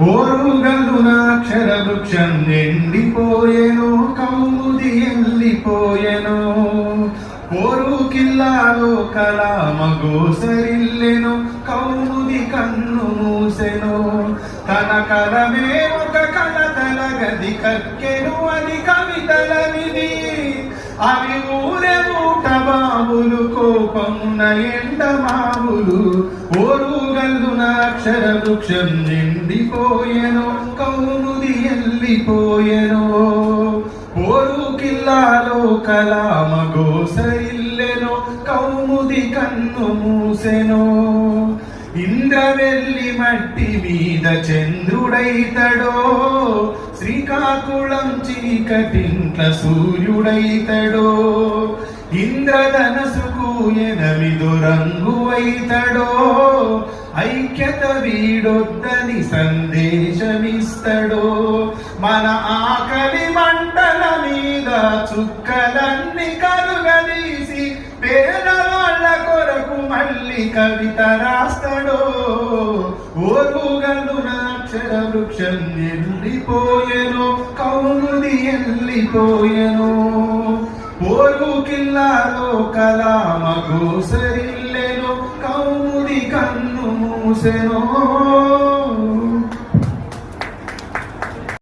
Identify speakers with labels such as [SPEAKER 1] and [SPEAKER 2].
[SPEAKER 1] ఓరుగల్లునాక్షర నిండిపోయెను కౌముది ఎల్లిపోయెను ఓరు కిల్లాలో కలామ గోసరిల్లెను కౌముది కన్ను మూసెను. తన కలమే ఒక కలతల గది కక్కెను అది కవితల అవి ఊరే బాబులు కోపమున ఎండ మావులు ఓరుగల్లున అక్షర వృక్షం నిండిపోయెను కౌముది ఎల్లిపోయెను. ఓరు కిల్లాలో కలామ గోసరిల్లెను కౌముది కన్ను మూసెను. ఇంద్రవెల్లి మట్టి మీద చంద్రుడైతడో శ్రీకాకుళం చీకటింట్ల సూర్యుడైతడో. ఇంద్రధనసుకు ఎనమిదు రంగు అయితడో ఐక్యత వీడొద్దని సందేశమిస్తడో. మన ఆకలి మంటల మీద చుక్కలన్నీ కలుగదీసి పేదవాళ్ళ కొరకు మళ్ళీ కవిత రాస్తాడో. ఓరుగల్లు నాక్షర వృక్షం ఎల్లిపోయెను కౌముది ఎల్లిపోయెను. కిల్లాలో కలామ గోసరిల్లెను కౌముది కన్ను మూసెనో.